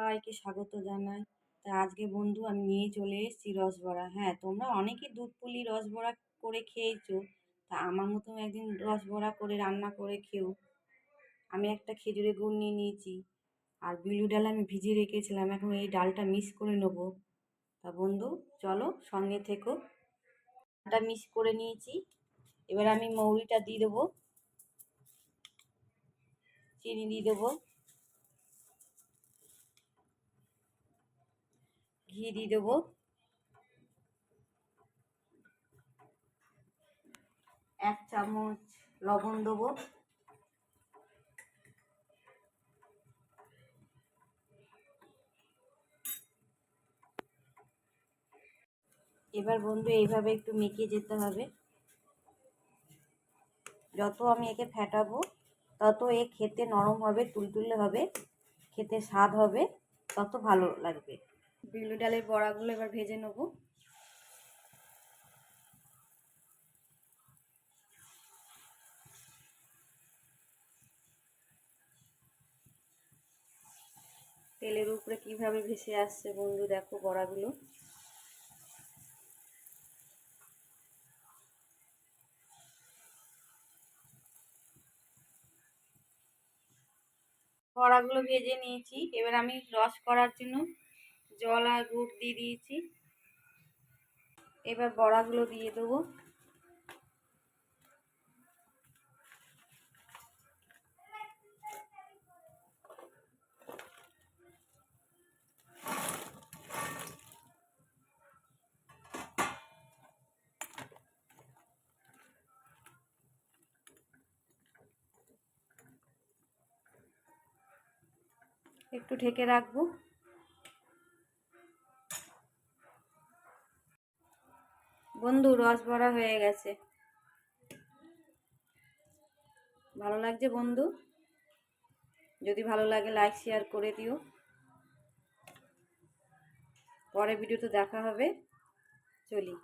সবাইকে স্বাগত জানাই। তা আজকে বন্ধু আমি নিয়ে চলে এসেছি রসবড়া। হ্যাঁ তোমরা অনেকেই দুধ পুলি রসবড়া করে খেয়েছো। তা আমার মতো একদিন রসবড়া করে রান্না করে খেও। আমি একটা খেজুরের গুড় নিয়ে নিয়েছি। আর বিউলি ডাল আমি ভিজিয়ে রেখেছিলাম। এখন এই ডালটা মিক্স করে নেব। তা বন্ধু, চলো সঙ্গে থেকো। ডালটা মিক্স করে নিয়েছি। এবার আমি মৌরিটা দিয়ে দেবো। চিনি দিয়ে দেবো। ঘি দিয়ে দেবো। এক চামচ লবণ দেবো। এবার বন্ধু, এইভাবে একটু মেখে যেতে হবে। যত আমি একে ফেটাবো, তত এ খেতে নরম হবে, তুলতুলে হবে, খেতে স্বাদ হবে, তত ভালো লাগবে। বিউলি ডালের বড়াগুলো এবার ভেজে নেব। তেলের উপরে কীভাবে ভেসে আসছে বন্ধু দেখো বড়াগুলো। বড়াগুলো ভেজে নিয়েছি। এবার আমি রস করার জন্য জল আর গুড় দিয়ে দিয়েছি। এবার বড়াগুলো দিয়ে দেবো। একটু ঢেকে রাখব। বন্ধু, রস ভরা হয়ে গেছে। ভালো লাগছে বন্ধু? যদি ভালো লাগে লাইক শেয়ার করে দিও। পরে ভিডিওতে দেখা হবে। চলি।